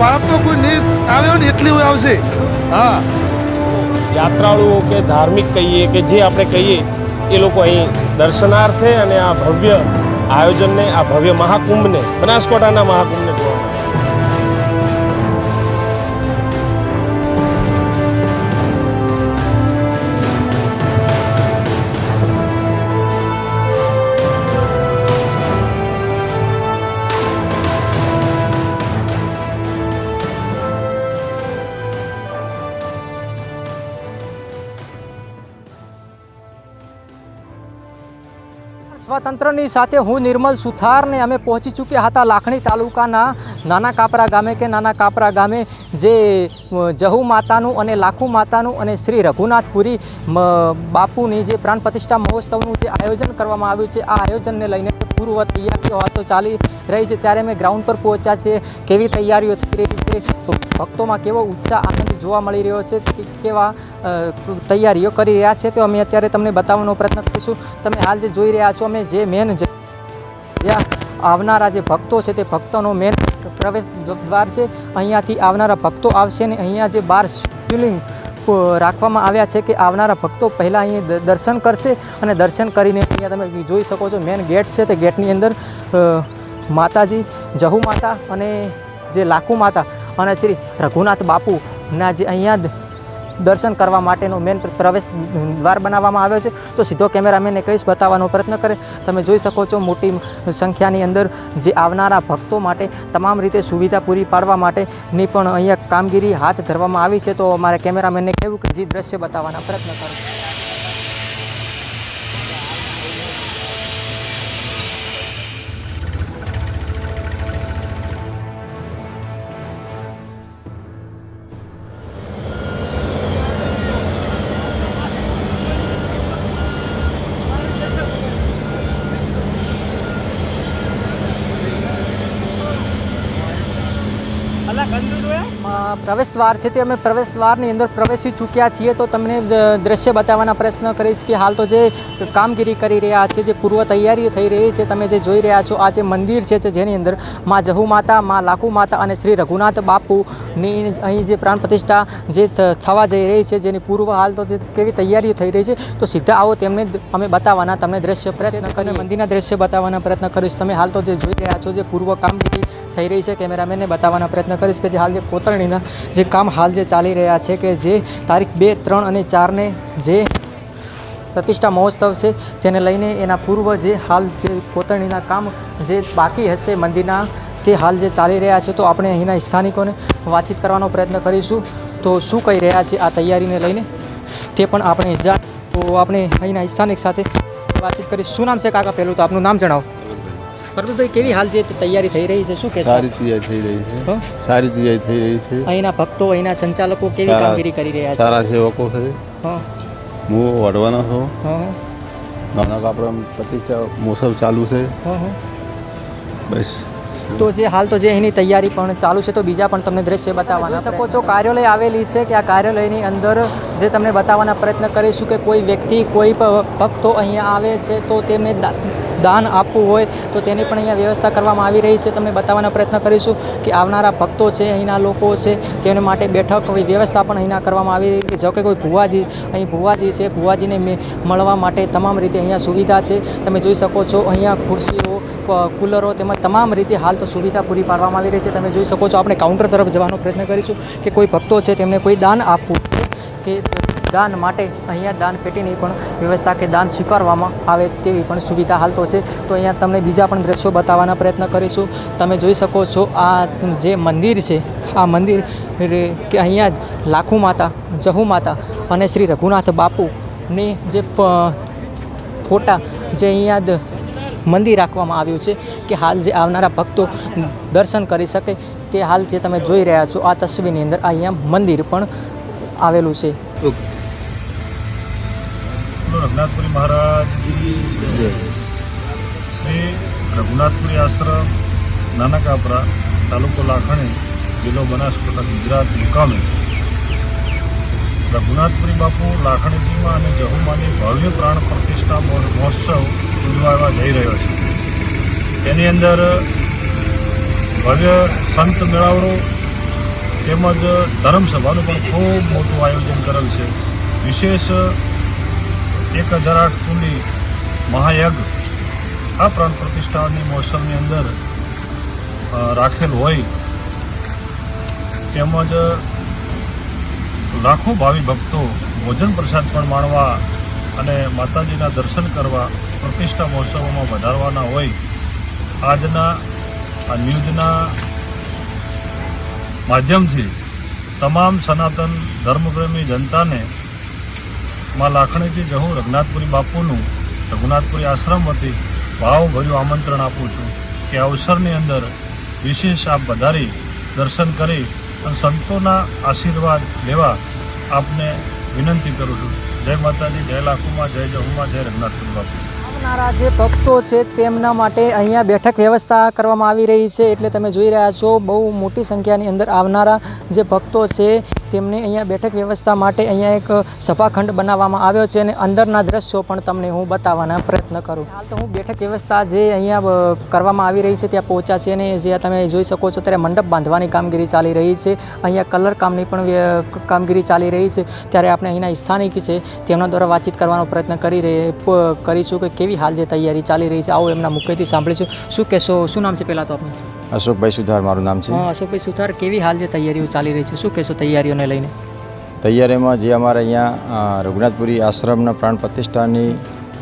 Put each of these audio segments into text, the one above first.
ભારતમાં કોઈ નહીં આવ્યો ને એટલી આવશે. હા. યાત્રાળુઓ કે ધાર્મિક કહીએ કે જે આપણે કહીએ, એ લોકો અહીં દર્શનાર્થે અને આ ભવ્ય આયોજનને, આ ભવ્ય મહાકુંભને, બનાસકાંઠાના મહાકુંભને સ્વતંત્રની સાથે હું નિર્મલ સુથારને અમે પહોંચી ચૂક્યા હતા લાખણી તાલુકાના નાના કાપરા ગામે કે નાના કાપરા ગામે જે જહુ માતાનું અને લાખુ માતાનું અને શ્રી રઘુનાથપુરી બાપુની જે પ્રાણ પ્રતિષ્ઠા મહોત્સવનું જે આયોજન કરવામાં આવ્યું છે, આ આયોજનને લઈને પૂર્વ તૈયારીઓ હાથો ચાલી રહી છે. ત્યારે અમે ગ્રાઉન્ડ પર પહોંચ્યા છે કેવી તૈયારીઓ થઈ રહી છે ભક્તોમાં કેવો ઉત્સાહ જોવા મળી રહ્યો છે કે કેવા તૈયારીઓ કરી રહ્યા છે તો અમે અત્યારે તમને બતાવવાનો પ્રયત્ન કરીશું. તમે હાલ જે જોઈ રહ્યા છો, અમે જે મેન જ્યાં આવનારા જે ભક્તો છે તે ભક્તોનો મેન પ્રવેશ દ્વાર છે. અહીંયાથી આવનારા ભક્તો આવશે અને અહીંયા જે બાર શિવલિંગ રાખવામાં આવ્યા છે કે આવનારા ભક્તો પહેલાં અહીં દર્શન કરશે અને દર્શન કરીને અહીંયા તમે જોઈ શકો છો મેન ગેટ છે તે ગેટની અંદર માતાજી, જહુ માતા અને જે લાખુ માતા અને શ્રી રઘુનાથ બાપુના જે અહીંયા દર્શન કરવા માટેનો મેન પ્રવેશ દ્વાર બનાવવામાં આવ્યો છે. તો સીધો કેમેરામેનને કહીશ, બતાવવાનો પ્રયત્ન કરે. તમે જોઈ શકો છો મોટી સંખ્યાની અંદર જે આવનારા ભક્તો માટે તમામ રીતે સુવિધા પૂરી પાડવા માટેની પણ અહીંયા કામગીરી હાથ ધરવામાં આવી છે. તો મારા કેમેરામેનને કહેવું કે જે દ્રશ્ય બતાવવાના પ્રયત્ન કરો. પ્રવેશ દ્વાર છે તે અમે પ્રવેશ દ્વારની અંદર પ્રવેશી ચૂક્યા છીએ તો તમને દ્રશ્ય બતાવવાના પ્રયત્ન કરીશ કે હાલ તો જે કામગીરી કરી રહ્યા છે જે પૂર્વ તૈયારીઓ થઈ રહી છે તમે જે જોઈ રહ્યા છો આ જે મંદિર છે જેની અંદર મા જહુ માતા મા લાખુ માતા અને શ્રી રઘુનાથ બાપુની અહીં જે પ્રાણ પ્રતિષ્ઠા જે થવા જઈ રહી છે જેની પૂર્વ હાલ તો જે કેવી તૈયારીઓ થઈ રહી છે તો સીધા આવો તેમને અમે બતાવવાના તમને દ્રશ્ય પ્રયત્ન કરીને મંદિરના દ્રશ્ય બતાવવાના પ્રયત્ન કરીશ. તમે હાલ તો જે જોઈ રહ્યા છો જે પૂર્વ કામગીરી થઈ રહી છે. કેમેરામેનને બતાવવાનો પ્રયત્ન કરીશ કે જે હાલ જે કોતરણીના જે કામ હાલ જે ચાલી રહ્યા છે કે જે તારીખ બે, ત્રણ અને ચારને જે પ્રતિષ્ઠા મહોત્સવ છે જેને લઈને એના પૂર્વ જે હાલ જે કોતરણીના કામ જે બાકી હશે મંદિરના તે હાલ જે ચાલી રહ્યા છે તો આપણે અહીંના સ્થાનિકોને વાતચીત કરવાનો પ્રયત્ન કરીશું. તો શું કહી રહ્યા છે આ તૈયારીને લઈને તે પણ આપણે જા તો આપણે અહીંના સ્થાનિક સાથે વાતચીત કરીશ. શું નામ છે કાકા? પહેલું તો આપનું નામ જણાવો. કેવી હાલ જે તૈયારી થઈ રહી છે? શું કે સારી તૈયારી થઈ રહી છે. સારી તૈયારી થઈ રહી છે. અહીંના ભક્તો અહીંના સંચાલકો કેવી કામગીરી કરી રહ્યા છે? સારા સેવકો છે. હું? વડવાનો છું. નાના કાપડા પ્રતિષ્ઠા મોસમ ચાલુ છે. બસ. તો જે હાલ તો જે એની તૈયારી પણ ચાલુ છે તો બીજા પણ તમને દ્રશ્ય બતાવવાના શકો છો. કાર્યાલય આવેલી છે કે આ કાર્યાલયની અંદર જે તમને બતાવવાના પ્રયત્ન કરીશું કે કોઈ વ્યક્તિ કોઈ ભક્તો અહીંયા આવે છે તો તેમને દાન આપવું હોય તો તેની પણ અહીંયા વ્યવસ્થા કરવામાં આવી રહી છે. તમને બતાવવાનો પ્રયત્ન કરીશું કે આવનારા ભક્તો છે, અહીંના લોકો છે તેને માટે બેઠક વ્યવસ્થા પણ અહીંના કરવામાં આવી રહી છે. જો કે કોઈ ભુવાજી, અહીં ભુવાજી છે, ભુવાજીને મળવા માટે તમામ રીતે અહીંયા સુવિધા છે. તમે જોઈ શકો છો, અહીંયા ખુરશીઓ કુલરો તેમજ તમામ રીતે હાલ તો સુવિધા પૂરી પાડવામાં આવી રહી છે. તમે જોઈ શકો છો, આપણે કાઉન્ટર તરફ જવાનો પ્રયત્ન કરીશું કે કોઈ ભક્તો છે, તેમને કોઈ દાન આપવું કે દાન માટે અહીંયા દાન પેટીની પણ વ્યવસ્થા કે દાન સ્વીકારવામાં આવે તેવી પણ સુવિધા હાલતો છે. તો અહીંયા તમને બીજા પણ દ્રશ્યો બતાવવાના પ્રયત્ન કરીશું. તમે જોઈ શકો છો આ જે મંદિર છે, આ મંદિર કે અહીંયા જ લાખુ માતા, જહુ માતા અને શ્રી રઘુનાથ બાપુની જે ફોટા જે અહીંયા જ મંદિર રાખવામાં આવ્યું છે કે હાલ જે આવનારા ભક્તો દર્શન કરી શકે તે હાલ જે તમે જોઈ રહ્યા છો, આ તસવીરની અંદર અહીંયા મંદિર પણ આવેલું છે. રઘુનાથપુરી મહારાજની જય રઘુનાથપુરી આશ્રમ નાના કાપરા તાલુકો લાખણી જિલ્લો બનાસકાંઠા ગુજરાત મુકામે રઘુનાથપુરી બાપુ લાખણીજીમાં અને જહુમાની ભવ્ય પ્રાણ પ્રતિષ્ઠા મહો- મહોત્સવ ઉજવાવા જઈ રહ્યો છે તેની અંદર ભવ્ય સંત મેળાવડો તેમજ ધર્મસભાનું પણ ખૂબ મોટું આયોજન કરેલ છે. વિશેષ એક હજાર આઠ કુંડી મહાયજ્ઞ આ પ્રાણ પ્રતિષ્ઠાની મહોત્સવની અંદર રાખેલ હોય તેમજ લાખો ભાવિ ભક્તો ભોજન પ્રસાદ પણ માણવા અને માતાજીના દર્શન કરવા પ્રતિષ્ઠા મહોત્સવોમાં વધારવાના હોય. આજના આ ન્યૂઝના માધ્યમથી તમામ સનાતન ધર્મપ્રેમી જનતાને માં લાખણીથી જહું રઘુનાથપુરી બાપુનું રઘુનાથપુરી આશ્રમ વતી ભાવભર્યું આમંત્રણ આપું છું કે અવસરની અંદર વિશેષ આપ વધારી, દર્શન કરી અને સંતોના આશીર્વાદ લેવા આપને વિનંતી કરું છું. જય માતાજી, જય લાખુમાં, જય જહુમાં, જય રઘુનાથપુરી બાપુ. આવનારા જે ભક્તો છે તેમના માટે અહીંયા બેઠક વ્યવસ્થા કરવામાં આવી રહી છે. એટલે તમે જોઈ રહ્યા છો, બહુ મોટી સંખ્યાની અંદર આવનારા જે ભક્તો છે તેમને અહીંયા બેઠક વ્યવસ્થા માટે અહીંયા એક સભાખંડ બનાવવામાં આવ્યો છે અને અંદરના દ્રશ્યો પણ તમને હું બતાવવાના પ્રયત્ન કરું. હાલ તો હું બેઠક વ્યવસ્થા જે અહીંયા કરવામાં આવી રહી છે ત્યાં પહોંચ્યા છે અને જે તમે જોઈ શકો છો ત્યારે મંડપ બાંધવાની કામગીરી ચાલી રહી છે. અહીંયા કલર કામની પણ કામગીરી ચાલી રહી છે. ત્યારે આપણે અહીંના સ્થાનિક છે તેમના દ્વારા વાતચીત કરવાનો પ્રયત્ન કરી રહી કરીશું કે કેવી હાલ જે તૈયારી ચાલી રહી છે. આવો એમના મુખ્યથી સાંભળીશું. શું કહેશો? શું નામ છે પહેલાં તો આપનું? અશોકભાઈ સુથાર મારું નામ છે. અશોકભાઈ સુથાર કેવી હાલ જે તૈયારીઓ ચાલી રહી છે? શું કહેશો તૈયારીઓને લઈને? તૈયારીમાં જે અમારે અહીંયા રઘુનાથપુરી આશ્રમના પ્રાણ પ્રતિષ્ઠાની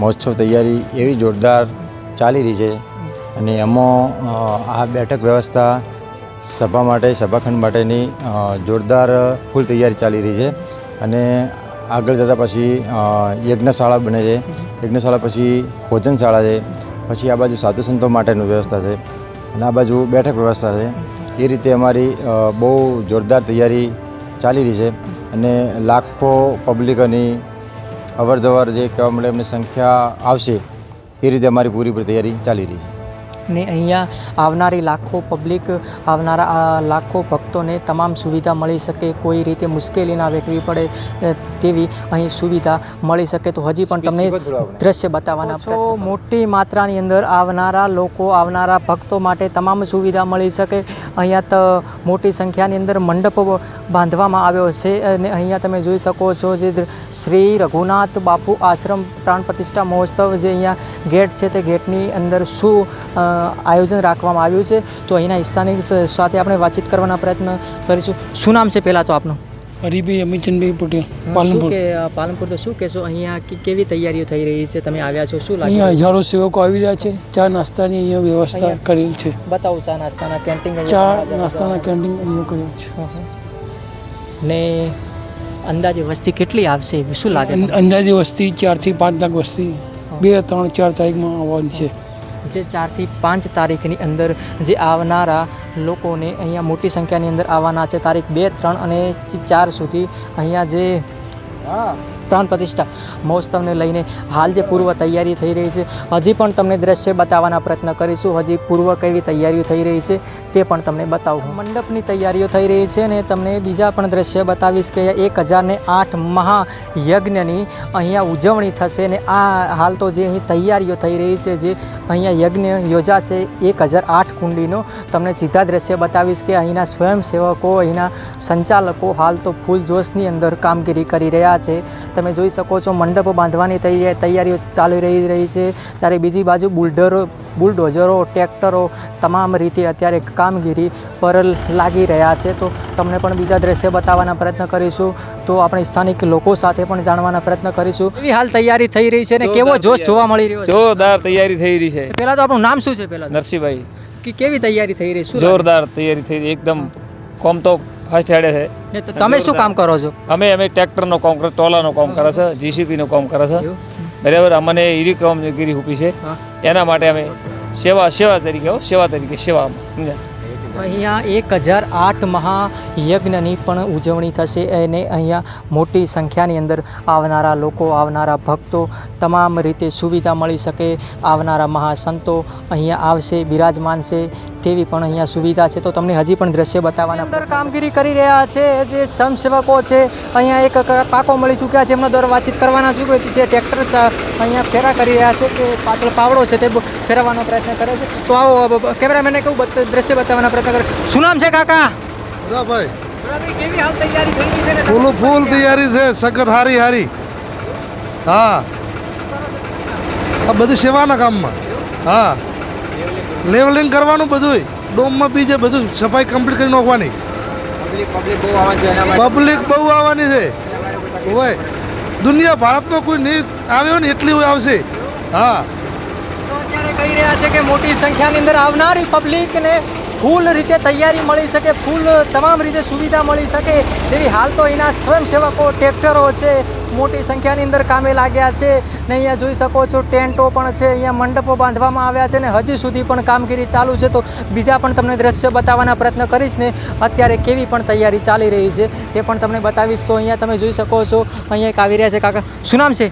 મહોત્સવ તૈયારી એવી જોરદાર ચાલી રહી છે અને એમાં આ બેઠક વ્યવસ્થા સભા માટે સભાખંડ માટેની જોરદાર ફૂલ તૈયારી ચાલી રહી છે અને આગળ જતાં પછી યજ્ઞશાળા બને છે. યજ્ઞશાળા પછી ભોજનશાળા છે. પછી આ બાજુ સાધુ સંતો માટેનું વ્યવસ્થા છે. અને આ બાજુ બેઠક વ્યવસ્થા છે. એ રીતે અમારી બહુ જોરદાર તૈયારી ચાલી રહી છે અને લાખો પબ્લિકની અવરજવર જે કહેવા મળે એમની સંખ્યા આવશે, એ રીતે અમારી પૂરી તૈયારી ચાલી રહી છે. ને અહીંયા આવનારી લાખો પબ્લિક આવનારા લાખો ભક્તોને તમામ સુવિધા મળી શકે કોઈ રીતે મુશ્કેલી ના વેઠવી પડે તેવી અહીં સુવિધા મળી શકે. તો હજી પણ તમને દ્રશ્ય બતાવવાના તો મોટી માત્રાની અંદર આવનારા લોકો આવનારા ભક્તો માટે તમામ સુવિધા મળી શકે. અહીંયા તો મોટી સંખ્યાની અંદર મંડપો બાંધવામાં આવ્યો છે અને અહીંયા તમે જોઈ શકો છો જે શ્રી રઘુનાથ બાપુ આશ્રમ પ્રાણ પ્રતિષ્ઠા મહોત્સવ જે અહીંયા ગેટ છે તે ગેટની અંદર શું આયોજન રાખવામાં આવ્યું છે. તો અહીંના સ્થાનિક સાથે આપણે વાતચીત કરવાના પ્રયત્ન કરીશું. શું નામ છે પહેલાં તો આપનું? હરિભાઈ અમિતચંદભાઈ પટેલ પાલનપુર. કે પાલનપુર તો શું કહેશો? અહીંયા કેવી તૈયારીઓ થઈ રહી છે? તમે આવ્યા છો શું લાગે અહીંયા હજારો સેવકો આવી રહ્યા છે. ચા નાસ્તાની અહીંયા વ્યવસ્થા? કરેલ છે. બતાવું ચા નાસ્તાના કેન્ટીન ચા નાસ્તાના કેન્ટીન અહીંયા કર્યું છે. ને અંદાજે વસ્તી કેટલી આવશે? શું લાગે અંદાજે વસ્તી ચારથી પાંચ લાખ વસ્તી. બે ત્રણ ચાર તારીખમાં આવવાની છે. જે ચારથી પાંચ તારીખની અંદર જે આવનારા લોકોને અહીંયા મોટી સંખ્યાની અંદર આવવાના છે. તારીખ બે, ત્રણ અને ચાર સુધી અહીંયા જે પ્રાણ પ્રતિષ્ઠા મહોત્સવને લઈને હાલ જે પૂર્વ તૈયારી થઈ રહી છે. હજી પણ તમને દ્રશ્ય બતાવવાના પ્રયત્ન કરીશું. હજી પૂર્વ કેવી તૈયારીઓ થઈ રહી છે. તે પણ તમને બતાવું મંડપની તૈયારીઓ થઈ રહી છે અને તમને બીજા પણ દ્રશ્ય બતાવીશ કે એક હજારને આઠ મહાયજ્ઞની અહીંયા ઉજવણી થશે ને આ હાલ તો જે અહીં તૈયારીઓ થઈ રહી છે જે અહીંયા યજ્ઞ યોજાશે, એક હજાર આઠ કુંડીનો. તમને સીધા દ્રશ્ય બતાવીશ કે અહીંના સ્વયંસેવકો, અહીંના સંચાલકો હાલ તો ફૂલ જોશની અંદર કામગીરી કરી રહ્યા છે. તમે જોઈ શકો છો મંડપ બાંધવાની તૈયારીઓ ચાલી રહી રહી છે. ત્યારે બીજી બાજુ બુલડરો, બુલડોઝરો, ટ્રેક્ટરો તમામ રીતે અત્યારે કામગીરી પર લાગી રહ્યા છે. તો તમને પણ બીજા દ્રશ્ય બતાવવાના પ્રયત્ન કરીશું. તો આપણે સ્થાનિક લોકો સાથે પણ જાણવાના પ્રયત્ન કરીશું. એવી હાલ તૈયારી થઈ રહી છે ને કેવો જોશ જોવા મળી રહ્યો છે? જોરદાર તૈયારી થઈ રહી છે. પહેલાં તો આપણું નામ શું છે પહેલાં નરસિંહભાઈ. કે કેવી તૈયારી થઈ રહી? છે જોરદાર તૈયારી થઈ રહી. એકદમ કોમ તો ફર્સ્ટ હેડે છે. તમે શું કામ કરો છો? અમે અમે ટ્રેક્ટરનો કામ કરે ટોલાનો કામ કરે છે જીસીપીનું કામ કરે છે. બરાબર? અમને ઈરી કામગીરી ઊભી છે. એના માટે અમે સેવા સેવા તરીકે હો, સેવા તરીકે સેવા સમજ્યા અહીંયા એક હજાર આઠ મહાયજ્ઞની પણ ઉજવણી થશે. અને અહીંયા મોટી સંખ્યાની અંદર આવનારા લોકો, આવનારા ભક્તો તમામ રીતે સુવિધા મળી શકે આવનારા મહાસંતો અહીંયા આવશે બિરાજમાન છે તેવી પણ અહીંયા સુવિધા છે. તો તમને હજી પણ દ્રશ્ય બતાવવાના અંદર કામગીરી કરી રહ્યા છે જે સ્વયંસેવકો છે અહીંયા એક કાકો મળી ચૂક્યા છે એમના દ્વારા વાતચીત કરવાના છે કે જે ટ્રેક્ટર અહીંયા ફેરા કરી રહ્યા છે કે પાછળ પાવડો છે તે ફેરવવાનો પ્રયત્ન કરે છે. તો આવો કેમેરામેને કેવું દ્રશ્ય બતાવવાના પ્રયત્ન કરે? શું નામ છે કાકા? કેવી હાલ તૈયારી થઈ ગઈ છે ફૂલ ફૂલ તૈયારી છે સખત હારી હારી. હા. આ બધું સેવાના કામમાં. હા. લેવલિંગ કરવાનું બધું ડોમમાં બીજે બધું સફાઈ કમ્પ્લીટ કરી નાખવાની. પબ્લિક બહુ આવવાની છે. હોય દુનિયા ભારતમાં કોઈ નહીં આવ્યો ને એટલી આવશે. હા. કહી રહ્યા છે કે મોટી સંખ્યાની અંદર આવનારી પબ્લિકને ફૂલ રીતે તૈયારી મળી શકે, ફૂલ તમામ રીતે સુવિધા મળી શકે. તેવી હાલ તો એના સ્વયંસેવકો ટ્રેક્ટરો છે મોટી સંખ્યાની અંદર કામે લાગ્યા છે ને અહીંયા જોઈ શકો છો ટેન્ટો પણ છે અહીંયા મંડપો બાંધવામાં આવ્યા છે ને હજી સુધી પણ કામગીરી ચાલુ છે તો બીજા પણ તમને દ્રશ્ય બતાવવાના પ્રયત્ન કરીશ ને અત્યારે કેવી પણ તૈયારી ચાલી રહી છે તે પણ તમને બતાવીશ તો અહીંયા તમે જોઈ શકો છો અહીંયા એક આવી રહ્યા છે કાકા શું નામ છે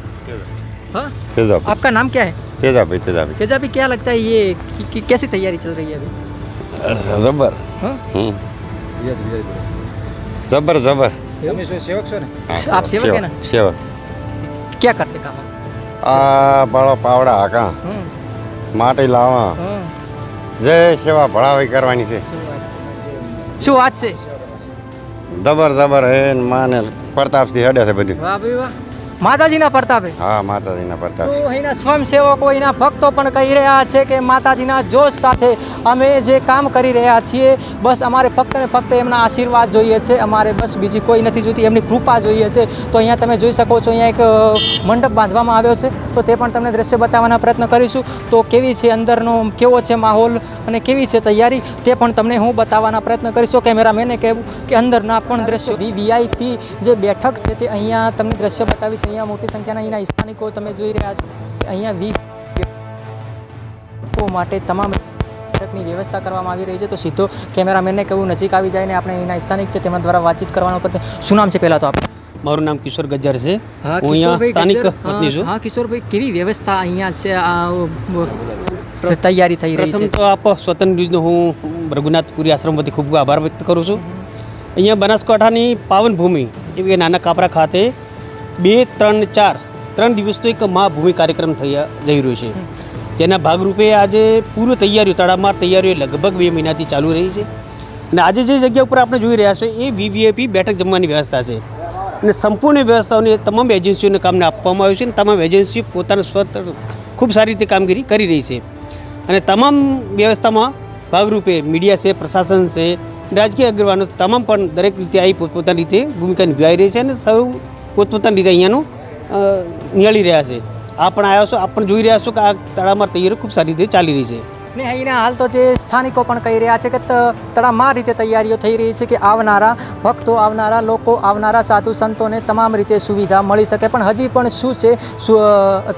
हाँ तेजाब आपका नाम क्या है तेजाब तेजाब तेजा भी क्या लगता है ये कि, कि, कैसी तैयारी चल रही है अभी जबर हाँ? हम्म जबर આ બળો પાવડા હાકા. માટી લાવા જય સેવા ભળાવી કરવાની છે. શું વાત છે? જબર જબર હે માને પ્રતાપસિંહ હડે છે બધું. માતાજીના પ્રતાપે? હા માતાજીના પ્રતાપે. અહીંના સ્વયંસેવકો અહીંના ભક્તો પણ કહી રહ્યા છે કે માતાજીના જોશ સાથે અમે જે કામ કરી રહ્યા છીએ બસ અમારે ફક્ત ને ફક્ત એમના આશીર્વાદ જોઈએ છે. અમારે બસ બીજી કોઈ નથી જોઈતી એમની કૃપા જોઈએ છે. તો અહીંયા તમે જોઈ શકો છો અહીંયા એક મંડપ બાંધવામાં આવ્યો છે. તો તે પણ તમને દ્રશ્ય બતાવવાના પ્રયત્ન કરીશું. તો કેવી છે અંદરનો કેવો છે માહોલ અને કેવી છે તૈયારી તે પણ તમને હું બતાવવાના પ્રયત્ન કરીશું. કેમેરામેને કહેવું કે અંદરના પણ દ્રશ્યો. વી વીઆઈપી જે બેઠક છે તે અહીંયા તમને દ્રશ્ય બતાવીશ. અહીંયા મોટી સંખ્યાના અહીંના સ્થાનિકો તમે જોઈ રહ્યા છો. અહીંયા વીસ માટે તમામ બેઠકની વ્યવસ્થા કરવામાં આવી રહી છે. તો સીધો કેમેરામેનને કેવું નજીક આવી જાય ને આપણે અહીંના સ્થાનિક છે તેમના દ્વારા વાતચીત કરવાનો પ્રયત્ન શું નામ છે પહેલાં તો આપણે મારું નામ કિશોર ગજ્જર છે. હા, અહીંયા સ્થાનિક વતની છું. હા કિશોરભાઈ કેવી વ્યવસ્થા અહીંયા છે? તૈયારી થઈ રહી છે. તો આપ સ્વતંત્ર દિવસનો હું રઘુનાથપુરી આશ્રમ વતી ખૂબ આભાર વ્યક્ત કરું છું. અહીંયા બનાસકાંઠાની પાવન ભૂમિ એવી કે નાના કાપરા ખાતે બે, ત્રણ, ચાર, ત્રણ દિવસનો એક મહાભૂમિ કાર્યક્રમ થઈ જઈ રહ્યો છે. જેના ભાગરૂપે આજે પૂર્વ તૈયારીઓ, તડામાર તૈયારીઓ લગભગ બે મહિનાથી ચાલુ રહી છે. અને આજે જે જગ્યા ઉપર આપણે જોઈ રહ્યા છે, એ વીવીઆઈપી બેઠક જમવાની વ્યવસ્થા છે. અને સંપૂર્ણ વ્યવસ્થાઓને તમામ એજન્સીઓને કામને આપવામાં આવ્યું છે અને તમામ એજન્સીઓ પોતાના સ્વતંત્ર ખૂબ સારી રીતે કામગીરી કરી રહી છે. અને તમામ વ્યવસ્થામાં ભાગરૂપે મીડિયા છે, પ્રશાસન છે રાજકીય અગ્રવાનો તમામ પણ દરેક રીતે આવી પોતપોતાની રીતે ભૂમિકા નિભાવી રહી છે અને સૌ પોતપોતાની રીતે અહીંયાનું નિહાળી રહ્યા છે. આ આવ્યા છો આપ પણ જોઈ રહ્યા છો કે આ તળાવમાં તૈયારી ખૂબ સારી રીતે ચાલી રહી છે. ને અહીંના હાલ તો જે સ્થાનિકો પણ કહી રહ્યા છે કે ત- તડામાર રીતે તૈયારીઓ થઈ રહી છે કે આવનારા, ભક્તો આવનારા, લોકો આવનારા, સાધુ સંતોને તમામ રીતે સુવિધા મળી શકે. પણ હજી પણ શું છે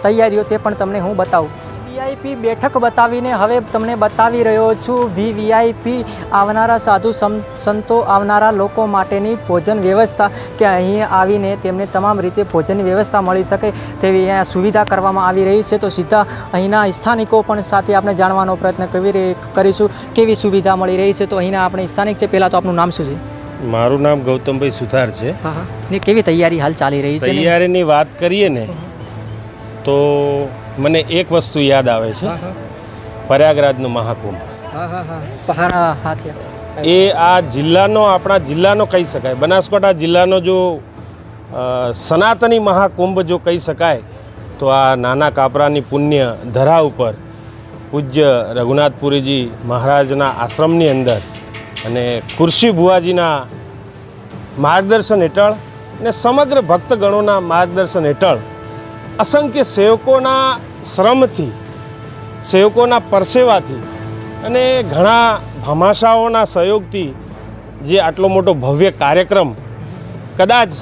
તૈયારીઓ તે પણ તમને હું બતાવું. વીઆઈપી બેઠક બતાવીને હવે તમને બતાવી રહ્યો છું વી વીઆઈપી આવનારા સાધુ સંતો આવનારા લોકો માટેની ભોજન વ્યવસ્થા કે અહીં આવીને તેમને તમામ રીતે ભોજનની વ્યવસ્થા મળી શકે તેવી અહીંયા સુવિધા કરવામાં આવી રહી છે. તો સીધા અહીંના સ્થાનિકો પણ સાથે આપણે જાણવાનો પ્રયત્ન કરી કરીશું કેવી સુવિધા મળી રહી છે? તો અહીંના આપણે સ્થાનિક છે. પહેલાં તો આપનું નામ શું છે? મારું નામ ગૌતમભાઈ સુથાર છે. ને કેવી તૈયારી હાલ ચાલી રહી છે? તૈયારીની વાત કરીએ ને તો મને એક વસ્તુ યાદ આવે છે. પ્રયાગરાજનો મહાકુંભ. એ આ જિલ્લાનો આપણા જિલ્લાનો કહી શકાય. બનાસકાંઠા જિલ્લાનો જો સનાતની મહાકુંભ જો કહી શકાય તો આ નાના કાપરાની પુણ્ય ધરા ઉપર પૂજ્ય રઘુનાથપુરીજી મહારાજના આશ્રમની અંદર અને ખુરશી ભુવાજીના માર્ગદર્શન હેઠળ અને સમગ્ર ભક્તગણોના માર્ગદર્શન હેઠળ અસંખ્ય સેવકોના શ્રમથી, સેવકોના પરસેવાથી અને ઘણા ભામાશાઓના સહયોગથી જે આટલો મોટો ભવ્ય કાર્યક્રમ કદાચ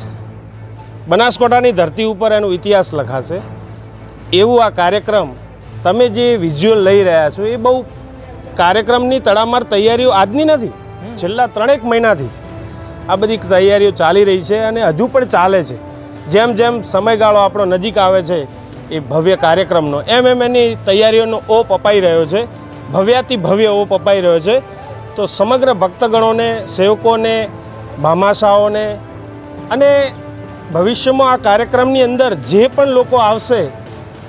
બનાસકોટાની ધરતી ઉપર એનો ઇતિહાસ લખાશે, એવું આ કાર્યક્રમ તમે જે વિઝ્યુઅલ લઈ રહ્યા છો એ બહુ કાર્યક્રમની તડામાર તૈયારીઓ આજની નથી, છેલ્લા ત્રણેક મહિનાથી આ બધી તૈયારીઓ ચાલી રહી છે અને હજુ પણ ચાલે છે. જેમ જેમ સમયગાળો આપણો નજીક આવે છે એ ભવ્ય કાર્યક્રમનો. એમ એમ એની તૈયારીઓનો ઓપ અપાઈ રહ્યો છે. ભવ્યાતિ ભવ્ય ઓપ અપાઈ રહ્યો છે. તો સમગ્ર ભક્તગણોને, સેવકોને, ભામાશાઓને અને ભવિષ્યમાં આ કાર્યક્રમની અંદર જે પણ લોકો આવશે,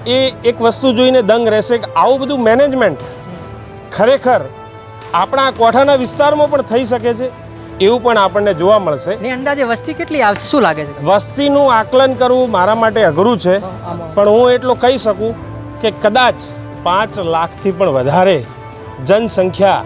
એ એક વસ્તુ જોઈને દંગ રહેશે કે આવું બધું મેનેજમેન્ટ ખરેખર આપણા કોઠાના વિસ્તારમાં પણ થઈ શકે છે. એવું પણ આપણને જોવા મળશે. ને અંદાજે વસ્તી કેટલી આવશે? શું લાગે છે વસ્તીનું આકલન કરવું મારા માટે અઘરું છે. પણ હું એટલું કહી શકું કે કદાચ પાંચ લાખથી પણ વધારે જનસંખ્યા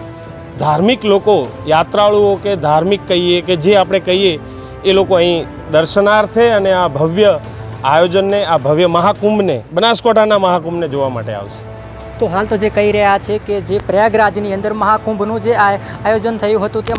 ધાર્મિક લોકો યાત્રાળુઓ કે ધાર્મિક કહીએ કે જે આપણે કહીએ એ લોકો અહીં દર્શનાર્થે અને આ ભવ્ય આયોજનને આ ભવ્ય મહાકુંભને બનાસકાંઠાના મહાકુંભને જોવા માટે આવશે. તો હાલ તો જે કહી રહ્યા છે કે જે પ્રયાગરાજની અંદર મહાકુંભનું જે આ- આયોજન થયું હતું તે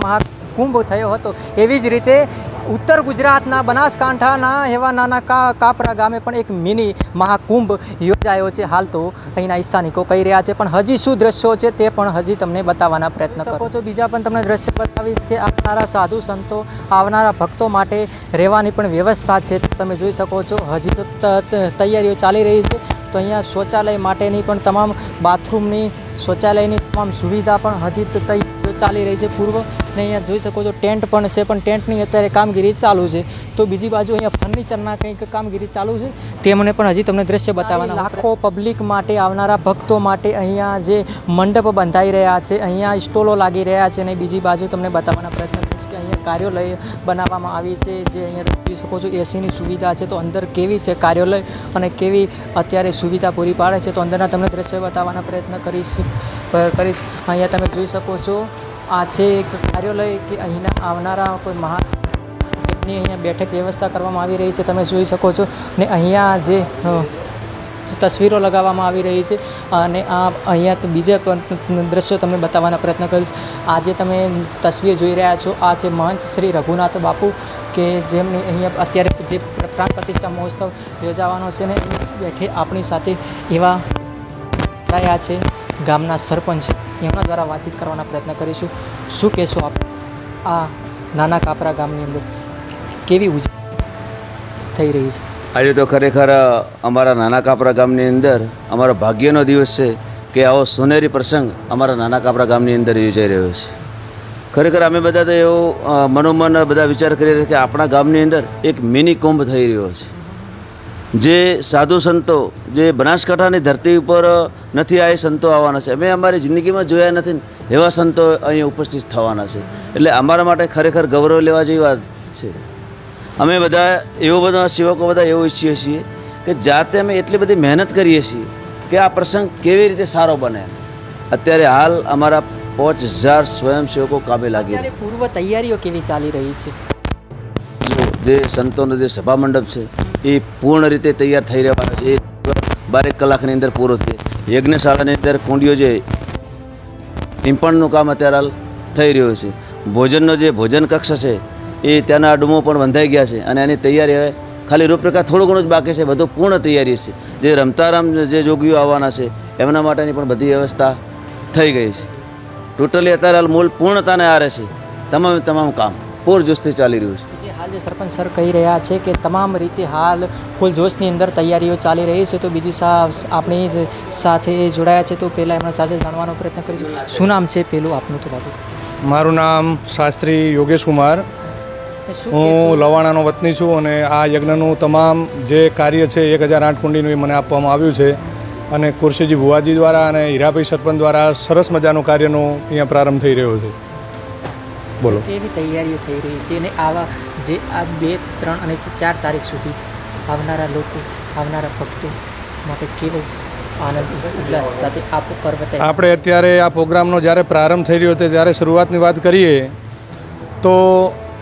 મહાકુંભ થયો હતો. એવી જ રીતે ઉત્તર ગુજરાતના બનાસકાંઠાના એવા નાના કા કાપરા ગામે પણ એક મિની મહાકુંભ યોજાયો છે. હાલ તો અહીંના ઈસ્સાનિકો કહી રહ્યા છે પણ હજી શું દ્રશ્યો છે તે પણ હજી તમને બતાવવાના પ્રયત્ન કરો. છો બીજા પણ તમને દ્રશ્ય બતાવીશ કે આવનારા સાધુ સંતો આવનારા ભક્તો માટે રહેવાની પણ વ્યવસ્થા છે તમે જોઈ શકો છો. હજી તો તૈયારીઓ ચાલી રહી છે. તો અહીંયા શૌચાલય માટેની પણ તમામ બાથરૂમની શૌચાલયની તમામ સુવિધા પણ હજી તો તૈયારીઓ ચાલી રહી છે. પૂર્વ ને અહીંયા જોઈ શકો છો ટેન્ટ પણ છે પણ ટેન્ટની અત્યારે કામગીરી ચાલુ છે. તો બીજી બાજુ અહીંયા ફર્નિચરના કંઈક કામગીરી ચાલુ છે. તે મને પણ હજી તમને દ્રશ્ય બતાવવાના લાખો પબ્લિક માટે આવનારા ભક્તો માટે અહીંયા જે મંડપ બંધાઈ રહ્યા છે અહીંયા સ્ટોલો લાગી રહ્યા છે અને બીજી બાજુ તમને બતાવવાના પ્રયત્ન કરીશ કે અહીંયા કાર્યાલય બનાવવામાં આવી છે જે અહીંયા જોઈ શકો છો એસીની સુવિધા છે. તો અંદર કેવી છે કાર્યાલય અને કેવી અત્યારે સુવિધા પૂરી પાડે છે તો અંદરના તમને દ્રશ્ય બતાવવાના પ્રયત્ન કરીશ કરીશ. અહીંયા તમે જોઈ શકો છો આ છે એક કાર્યાલય કે અહીંના આવનારા કોઈ મહા ની અહીંયા બેઠક વ્યવસ્થા કરવામાં આવી રહી છે, તમે જોઈ શકો છો. ને અહીંયા જે તસવીરો લગાવવામાં આવી રહી છે, અને આ અહીંયા બીજા દ્રશ્યો તમને બતાવવાના પ્રયત્ન કરીશ. આજે તમે તસવીર જોઈ રહ્યા છો, આ છે મહંત શ્રી રઘુનાથ બાપુ, કે જેમની અહીંયા અત્યારે જે પ્રાણ પ્રતિષ્ઠા મહોત્સવ યોજાવાનો છે ને બેઠે આપણી સાથે એવા રહ્યા છે ગામના સરપંચ. એમના દ્વારા વાતચીત કરવાના પ્રયત્ન કરીશું. શું કહેશો આપ? આ નાના કાપરા ગામની અંદર કેવી ઉજવણી થઈ રહી છે? આજે તો ખરેખર અમારા નાના કાપરા ગામની અંદર અમારો ભાગ્યનો દિવસ છે કે આવો સોનેરી પ્રસંગ અમારા નાના કાપરા ગામની અંદર યોજાઈ રહ્યો છે. ખરેખર અમે બધા તો એવો મનોમન બધા વિચાર કરી રહ્યા કે આપણા ગામની અંદર એક મિની કુંભ થઈ રહ્યો છે. જે સાધુ સંતો જે બનાસકાંઠાની ધરતી ઉપર નથી આ સંતો આવવાના છે. અમે અમારી જિંદગીમાં જોયા નથી એવા સંતો અહીં ઉપસ્થિત થવાના છે. એટલે અમારા માટે ખરેખર ગૌરવ લેવા જેવી વાત છે. અમે બધા એવો બધા સેવકો બધા એવું ઈચ્છીએ છીએ કે જાતે અમે એટલી બધી મહેનત કરીએ છીએ કે આ પ્રસંગ કેવી રીતે સારો બને. અત્યારે હાલ અમારા પાંચ હજાર સ્વયંસેવકો કામે લાગી પૂર્વ તૈયારીઓ કેવી ચાલી રહી છે? જે સંતોનો જે સભા મંડપ છે એ પૂર્ણ રીતે તૈયાર થઈ રહેવાનો છે. એ બારેક કલાકની અંદર પૂરો થઈ યજ્ઞશાળાની અંદર કુંડીઓ જે ટીમ્પણનું કામ અત્યારે હાલ થઈ રહ્યું છે. ભોજનનો જે ભોજન કક્ષ છે, એ ત્યાંના ડૂમો પણ બંધાઈ ગયા છે અને એની તૈયારી હવે ખાલી રૂપરેખા થોડું ઘણું જ બાકી છે. બધું પૂર્ણ તૈયારી છે. જે રમતારામ જે જોગીઓ આવવાના છે, એમના માટેની પણ બધી વ્યવસ્થા થઈ ગઈ છે. ટોટલી અત્યારે હાલ મૂળ પૂર્ણતાને આરે છે. તમામ તમામ કામ પૂરજોશથી ચાલી રહ્યું છે. હાલ જે સરપંચ સર કહી રહ્યા છે કે તમામ રીતે હાલ ફૂલ જોશની અંદર તૈયારીઓ ચાલી રહી છે. તો બીજી સા આપણી સાથે જોડાયા છે. તો પહેલાં એમના સાથે જાણવાનો પ્રયત્ન કરીશું. શું નામ છે પેલું આપનું તો બાબુ મારું નામ શાસ્ત્રી યોગેશ કુમાર. હું લવાણાનો વતની છું અને આ યજ્ઞનું તમામ જે કાર્ય છે એક હજાર આઠ કુંડીનું એ મને આપવામાં આવ્યું છે. અને કુરશીજી ભુવાજી દ્વારા અને હીરાભાઈ સરપંચ દ્વારા સરસ મજાનું કાર્યનો અહીંયા પ્રારંભ થઈ રહ્યો છે. બોલો. કેવી તૈયારીઓ થઈ રહી છે અને આવા જે આ બે, ત્રણ અને ચાર તારીખ સુધી આવનારા લોકો, આવનારા ભક્તો માટે કેવો આપણે અત્યારે આ પ્રોગ્રામનો જ્યારે પ્રારંભ થઈ રહ્યો હતો ત્યારે શરૂઆતની વાત કરીએ, તો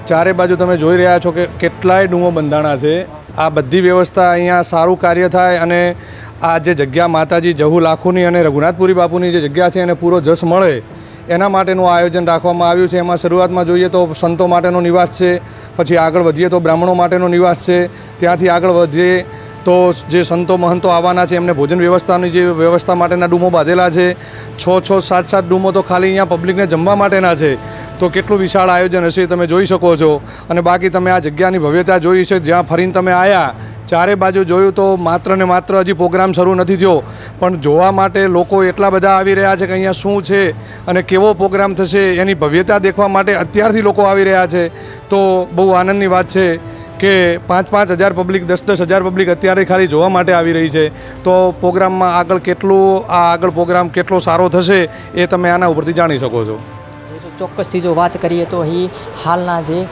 ચારે બાજુ તમે જોઈ રહ્યા છો કે કેટલાય ડૂમો બંધાણા છે. આ બધી વ્યવસ્થા અહીંયા સારું કાર્ય થાય અને આ જે જગ્યા માતાજી જહુ લાખુની અને રઘુનાથપુરી બાપુની જે જગ્યા છે, એને પૂરો જશ મળે એના માટેનું આયોજન રાખવામાં આવ્યું છે. એમાં શરૂઆતમાં જોઈએ તો સંતો માટેનો નિવાસ છે, પછી આગળ વધીએ તો બ્રાહ્મણો માટેનો નિવાસ છે, ત્યાંથી આગળ વધીએ તો જે સંતો મહંતો આવવાના છે, એમને ભોજન વ્યવસ્થાની જે વ્યવસ્થા માટેના ડૂમો બાંધેલા છે. છ છ, સાત સાત ડૂમો તો ખાલી અહીંયા પબ્લિકને જમવા માટેના છે. તો કેટલું વિશાળ આયોજન હશે તમે જોઈ શકો છો. અને બાકી તમે આ જગ્યાની ભવ્યતા જોઈ છે, જ્યાં ફરીને તમે આવ્યા ચારે બાજુ જોયું તો માત્ર ને માત્ર હજી પ્રોગ્રામ શરૂ નથી થયો. પણ જોવા માટે લોકો એટલા બધા આવી રહ્યા છે કે અહીંયા શું છે અને કેવો પ્રોગ્રામ થશે એની ભવ્યતા દેખવા માટે અત્યારથી લોકો આવી રહ્યા છે. તો બહુ આનંદની વાત છે કે પાંચ પાંચ હજાર પબ્લિક, દસ દસ હજાર પબ્લિક અત્યારે ખાલી જોવા માટે આવી રહી છે. તો પ્રોગ્રામમાં આગળ કેટલું, આ આગળ પ્રોગ્રામ કેટલો સારો થશે એ તમે આના ઉપરથી જાણી શકો છો. ચોક્કસથી જો વાત કરીએ તો અહીં હાલના જે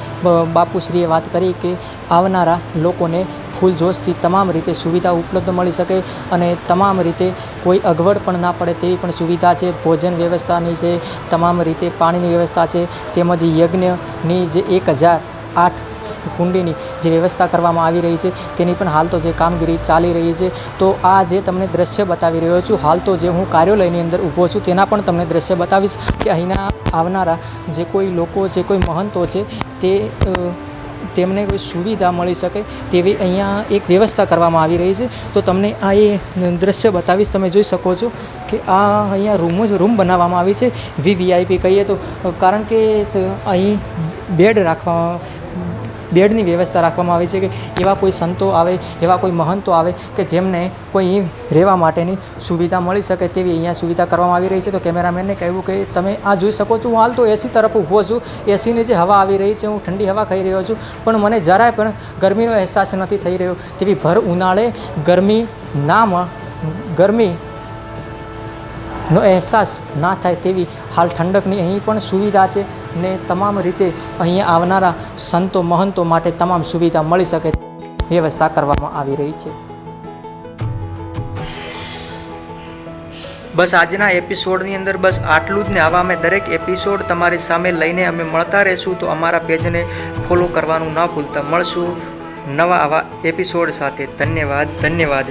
બાપુશ્રીએ વાત કરી કે આવનારા લોકોને ફૂલ જોશથી તમામ રીતે સુવિધા ઉપલબ્ધ મળી શકે અને તમામ રીતે કોઈ અગવડ પણ ના પડે તેવી પણ સુવિધા છે. ભોજન વ્યવસ્થાની છે તમામ રીતે પાણીની વ્યવસ્થા છે, તેમજ યજ્ઞની જે એક હજાર આઠ કુંડીની જે વ્યવસ્થા કરવામાં આવી રહી છે, તેની પણ હાલ તો જે કામગીરી ચાલી રહી છે, તો આ જે તમને દ્રશ્ય બતાવી રહ્યો છું, હાલ તો જે હું કાર્યાલયની અંદર ઊભો છું, તેના પણ તમને દ્રશ્ય બતાવીશ કે અહીંના આવનારા જે કોઈ લોકો છે, કોઈ મહંતો છે, તે તેમને કોઈ સુવિધા મળી શકે તેવી અહીંયા એક વ્યવસ્થા કરવામાં આવી રહી છે. તો તમને આ એ દ્રશ્ય બતાવીશ, તમે જોઈ શકો છો કે આ અહીંયા રૂમો જ, રૂમ બનાવવામાં આવી છે, વીવીઆઈપી કહીએ તો, કારણ કે અહીં બેડ રાખવા બેડની વ્યવસ્થા રાખવામાં આવી છે કે એવા કોઈ સંતો આવે, એવા કોઈ મહંતો આવે કે જેમને કોઈ રહેવા માટેની સુવિધા મળી શકે તેવી અહીંયા સુવિધા કરવામાં આવી રહી છે. તો કેમેરામેનને કહેવું કે તમે આ જોઈ શકો છો. હું હાલ તો એસી તરફ ઊભો છું. એસીની જે હવા આવી રહી છે, હું ઠંડી હવા ખાઈ રહ્યો છું. પણ મને જરાય પણ ગરમીનો અહેસાસ નથી થઈ રહ્યો. તેવી ભર ઉનાળે ગરમી નામ ગરમી નો અહેસાસ ના થાય તેવી હાલ ઠંડકની અહીં પણ સુવિધા છે. ને તમામ રીતે અહીંયા આવનારા સંતો મહંતો માટે તમામ સુવિધા મળી શકે વ્યવસ્થા કરવામાં આવી રહી છે. બસ આજના એપિસોડની અંદર બસ આટલું જ ને આવા અમે દરેક એપિસોડ તમારી સામે લઈને અમે મળતા રહેશું તો અમારા પેજને ફોલો કરવાનું ન ભૂલતા. મળશું નવા આવા એપિસોડ સાથે. ધન્યવાદ ધન્યવાદ.